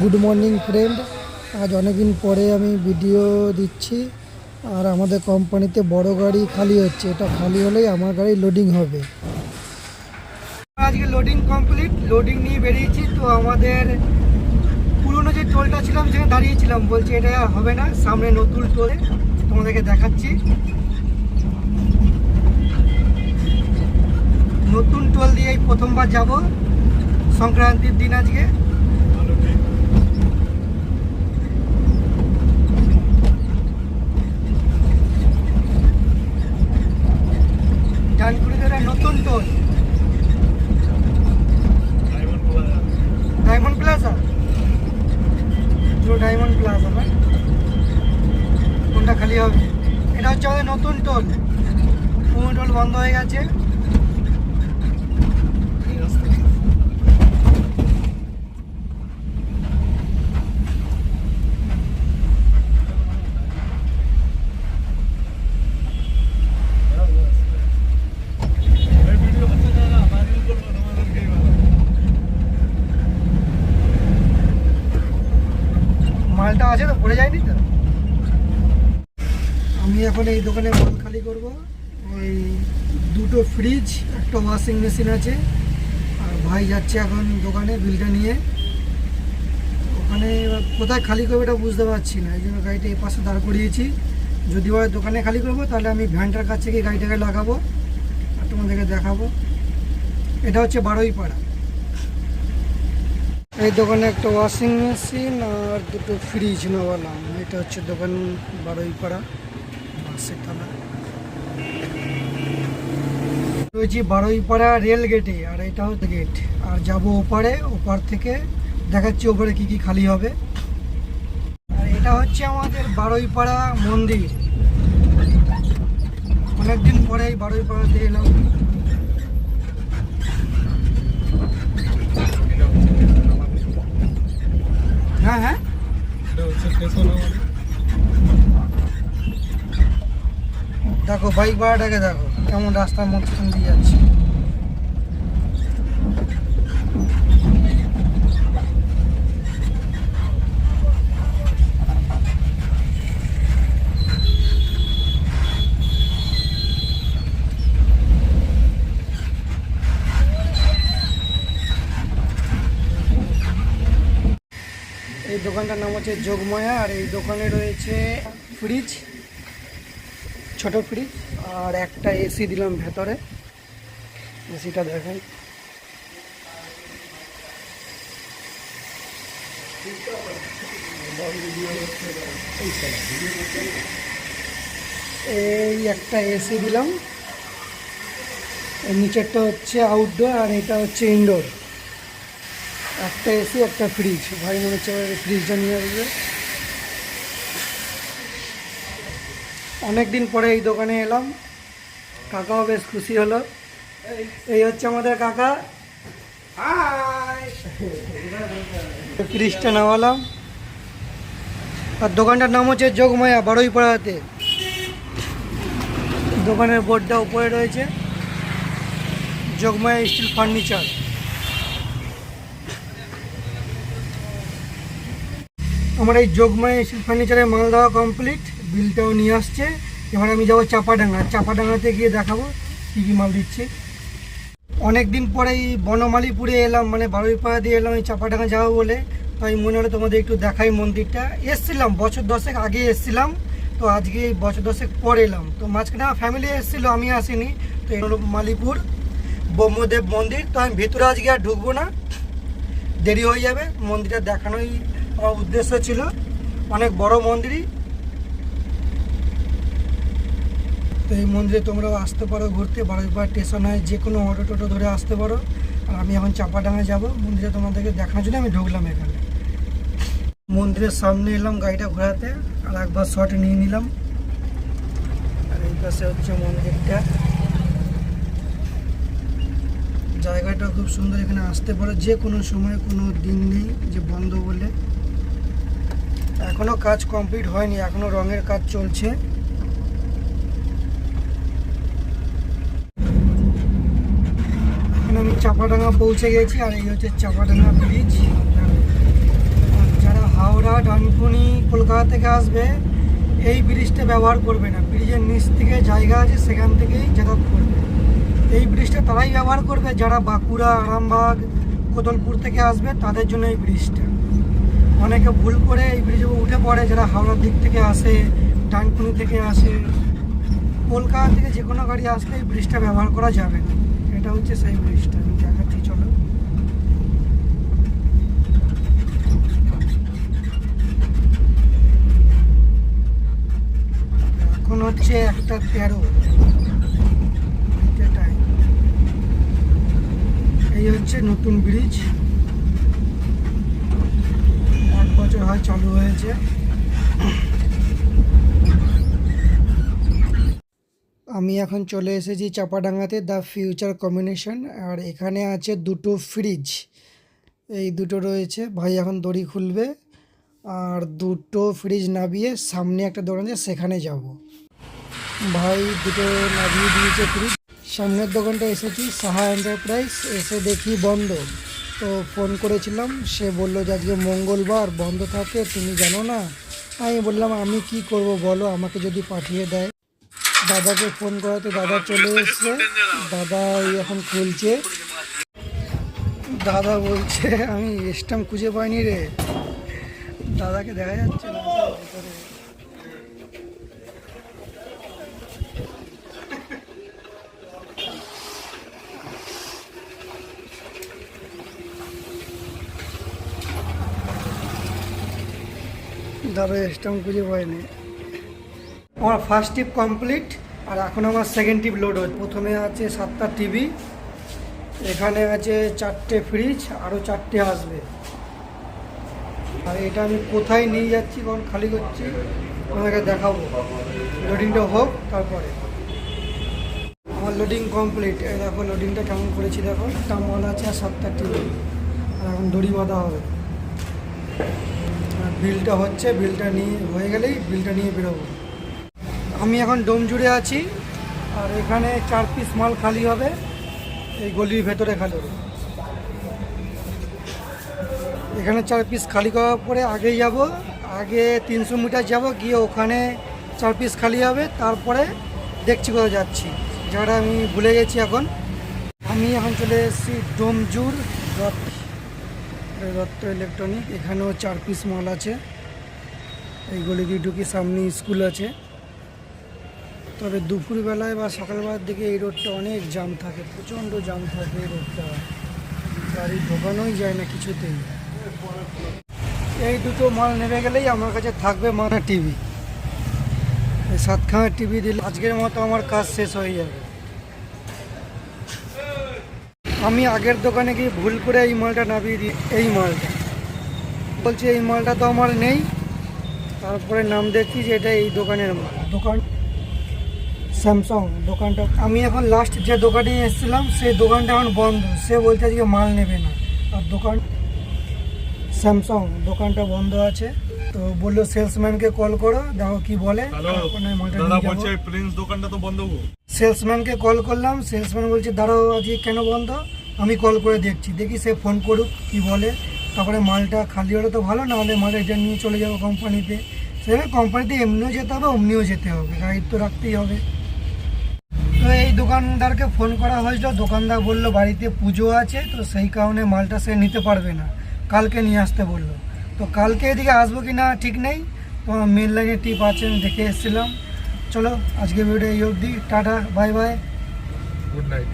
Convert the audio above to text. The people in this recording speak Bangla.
গুড মর্নিং ফ্রেন্ড আজ অনেকদিন পরে আমি ভিডিও দিচ্ছি। আর আমাদের কোম্পানিতে বড় গাড়ি খালি হচ্ছে। এটা খালি হলেই আমার গাড়ি লোডিং হবে। আজকে লোডিং কমপ্লিট লোডিং নিয়ে বেরিয়েছি। তো আমাদের পুরনো যে টোলটা ছিলাম, সেখানে দাঁড়িয়েছিলাম। বলছি এটা হবে না। সামনে নতুন টোলে তোমাদেরকে দেখাচ্ছি। নতুন টোল দিয়ে প্রথমবার যাব। সংক্রান্তির দিন আজকে ডানকুড়িতে নতুন টোল ডায়মন্ড প্লাজা পুরো ডায়মন্ড প্লাজা না কোনটা খালি হবে এটা হচ্ছে আমাদের নতুন টোল পুরো টোল বন্ধ হয়ে গেছে। মালটা আছে তো, পড়ে যায়নি তো? আমি এখন এই দোকানে খালি করব। ওই দুটো ফ্রিজ একটা ওয়াশিং মেশিন আছে। আর ভাই যাচ্ছে এখন দোকানে বিলটা নিয়ে। ওখানে কোথায় খালি করব এটা বুঝতে পারছি না। এই জন্য গাড়িটা এই পাশে দাঁড় করিয়েছি। যদি হয় দোকানে খালি করব, তাহলে আমি ভ্যানটার কাছে গিয়ে গাড়িটাকে লাগাবো। আর তোমাদেরকে দেখাবো। এটা হচ্ছে বারোই পাড়া এই দোকানে একটা ওয়াশিং মেশিন আর দুটো ফ্রিজ নেওয়ালাম। এটা হচ্ছে দোকান বারোই পাড়া থানা। রয়েছি বারোই পাড়া রেল গেটে আর এটা হচ্ছে গেট আর যাব ওপারে, ওপার থেকে দেখাচ্ছি ওপারে কি কি খালি হবে। আর এটা হচ্ছে আমাদের বারোই পাড়া মন্দির। অনেকদিন পরে এই বারোই পাড়াতে এলাম। হ্যাঁ হ্যাঁ। দেখো, বাইক ভাড়াটাকে দেখো। কেমন রাস্তার মধ্যখান দিয়ে যাচ্ছে। এই দোকানটার নাম হচ্ছে যোগমায়া, আর এই দোকানে রয়েছে ফ্রিজ ছোট ফ্রিজ আর একটা এসি দিলাম ভেতরে। এসিটা দেখাই। এই একটা এসি দিলাম। নিচেরটা হচ্ছে আউটডোর আর এটা হচ্ছে ইনডোর একটা এসি একটা ফ্রিজ ভাই মনে হচ্ছে ফ্রিজটা নিয়ে আসবে। অনেক দিন পরে এই দোকানে এলাম। কাকাও বেশ খুশি হলো। এই হচ্ছে আমাদের কাকা। ফ্রিজটা নামালাম। আর দোকানটার নাম হচ্ছে যোগমায়া বারোই পাড়াতে দোকানের বোর্ডটা উপরে রয়েছে। Jogmaya steel furniture. আমার এই যোগমায়া স্টিল ফার্নিচারের মাল দেওয়া কমপ্লিট। বিলটাও নিয়ে আসছে। এবার আমি যাব চাপাডাঙ্গা। চাপাডাঙ্গাতে গিয়ে দেখাবো কী কী মাল দিচ্ছে। অনেক দিন পরে এই বনমালীপুরে এলাম মানে বারুইপাড়া দিয়ে এলাম এই চাপাডাঙ্গা যাব বলে। তাই মনে হলো তোমাদের একটু দেখাই মন্দিরটা। এসছিলাম, বছর দশেক আগে এসছিলাম। তো আজকে এই বছর দশেক পরে এলাম। তো মাঝখানে আমার ফ্যামিলি এসেছিল, আমি আসিনি। তো হলো মালিপুর ব্রহ্মদেব মন্দির। তো আমি ভেতরে আজকে আর ঢুকবো না। দেরি হয়ে যাবে। মন্দিরটা দেখানোই আমার উদ্দেশ্য ছিল। অনেক বড় মন্দিরই। তো এই মন্দিরে তোমরাও আসতে পারো, ঘুরতে বারোইপাড় স্টেশন হয় যে কোনো অটো টোটো ধরে আসতে পারো। আর আমি এখন চাপাডাঙ্গা যাব, মন্দিরে তোমাদেরকে দেখানোর জন্য আমি ঢুকলাম এখানে। মন্দিরের সামনে এলাম গাড়িটা ঘোরাতে, আর একবার শট নিয়ে নিলাম। আর এই পাশে হচ্ছে মন্দিরটা। জায়গাটা খুব সুন্দর, এখানে আসতে পারো। যে কোনো সময়, কোনো দিন নেই, যে বন্ধ বলে। এখনও কাজ কমপ্লিট হয়নি, এখনও রঙের কাজ চলছে। আমি চাপাডাঙ্গা পৌঁছে গেছি, আর এই হচ্ছে চাপাডাঙ্গা ব্রিজ যারা হাওড়া, ডানকুনি, কলকাতা থেকে আসবে, এই ব্রিজটা ব্যবহার করবে না। ব্রিজের নিচ থেকে জায়গা আছে, সেখান থেকেই যাতায়াত করবে। এই ব্রিজটা তারাই ব্যবহার করবে, যারা বাঁকুড়া, আরামবাগ, কোদলপুর থেকে আসবে, তাদের জন্য এই ব্রিজটা অনেকে ভুল করে এই ব্রিজে উঠে পড়ে, যারা হাওড়ার দিক থেকে আসে, ডানকুনি থেকে আসে। কলকাতা থেকে যে কোনো গাড়ি আসলে এই ব্রিজটা ব্যবহার করা যাবে না। এটা হচ্ছে সেই ব্রিজটা আমি দেখাচ্ছি, চলো। এখন হচ্ছে একটা তেরো। এই হচ্ছে নতুন ব্রিজ এক বছর হয় চালু হয়েছে। আমি এখন চলে এসেছি চাপাডাঙ্গাতে দ্য ফিউচার কম্বিনেশন, আর এখানে আছে দুটো ফ্রিজ। এই দুটো রয়েছে। ভাই এখন দড়ি খুলবে, আর দুটো ফ্রিজ নামিয়ে সামনে একটা দোকান আছে, সেখানে যাব। ভাই দুটো নামিয়ে দিয়েছে ফ্রিজ। সামনের দোকানটা এসেছি, সাহা এন্টারপ্রাইজ। এসে দেখি বন্ধ। তো ফোন করেছিলাম, সে বলল যে আজকে মঙ্গলবার, বন্ধ থাকে, তুমি জানো না? আমি বললাম, আমি কি করব বলো? আমাকে যদি পাঠিয়ে দেয়। দাদাকে ফোন করাতে দাদা চলে এসছে। দাদা এখন খুলছে। দাদা বলছে, আমি স্ট্যাম্প খুঁজে পাইনি রে। দাদাকে দেখা যাচ্ছে না। দাদা স্ট্যাম্প খুঁজে পাইনি আমার ফার্স্ট টিপ কমপ্লিট আর এখন আমার সেকেন্ড টিপ লোড হচ্ছে। প্রথমে আছে সাতটা টিভি এখানে আছে চারটে ফ্রিজ আরও চারটে আসবে। আর এটা আমি কোথায় নিয়ে যাচ্ছি কারণ খালি করছি তোমাকে দেখাবো। লোডিংটা হোক, তারপরে। আমার লোডিং কমপ্লিট এই দেখো লোডিংটা কেমন করেছি দেখো। একটা মাল আছে আর সাতটা টিভি আর এখন দড়ি বাঁধা হবে। বিলটা হচ্ছে বিলটা নিয়ে, হয়ে গেলেই বিলটা নিয়ে বেরোবো। আমি এখন ডোম জুড়ে আছি, আর এখানে চার পিস মাল খালি হবে, এই গলির ভেতরে খালি হবে। এখানে চার পিস খালি করার পরে আগেই যাব, আগে তিনশো মিটার যাব, গিয়ে ওখানে চার পিস খালি হবে, তারপরে দেখছি কোথাও যাচ্ছি। যারা আমি ভুলে গেছি এখন, আমি এখন চলে এসেছি ডোমজুর দত্ত দত্ত ইলেকট্রনিক এখানেও চার পিস মাল আছে। এই গলি দিয়ে ঢুকি সামনে স্কুল আছে। তবে দুপুরবেলায় বা সকালবেলার দিকে এই রোডটা অনেক জাম থাকে, প্রচণ্ড জাম থাকে এই রোডটা। গাড়ি ঢোকানোই যায় না কিছুতেই। এই দুটো মাল নেমে গেলেই আমার কাছে থাকবে মানা টিভি। সাতখানা টিভি দিলে আজকের মতো আমার কাজ শেষ হয়ে যাবে। আমি আগের দোকানে গিয়ে ভুল করে এই মালটা নামিয়ে দিই, এই মালটা। বলছি এই মালটা তো আমার নেই, তারপরে নাম দেখছি যে এটা এই দোকানের মাল। দোকান স্যামসাং দোকানটা। আমি এখন লাস্ট যে দোকানে এসেছিলাম সেই দোকানটা এখন বন্ধ। সে বলছে আজকে মাল নেবে না। আর দোকান স্যামসাং দোকানটা বন্ধ আছে। তো বলল সেলসম্যানকে কল করো দেখো কি বলে। দোকানটা তো বন্ধ সেলসম্যানকে কল করলাম। সেলসম্যান বলছে দাঁড়াও আজকে কেন বন্ধ? আমি কল করে দেখছি। দেখি সে ফোন করুক কি বলে। তারপরে মালটা খালি হলে তো ভালো না হলে মাল রিটার্ন নিয়ে চলে যাব কোম্পানিতে সেভাবে কোম্পানিতে এমনিও যেতে হবে অমনিও যেতে হবে। গাড়ি তো রাখতেই হবে। তো এই দোকানদারকে ফোন করা হয়েছিল। দোকানদার বলল, বাড়িতে পুজো আছে, তো সেই কারণে মালটা সে নিতে পারবে না। কালকে নিয়ে আসতে বলল। তো কালকে এদিকে আসব কি না, ঠিক নেই। তো মেন লাইনে টিপ আছে, আমি দেখে এসেছিলাম। চলো আজকে ভিডিও এই অবধি। Tata bye bye good night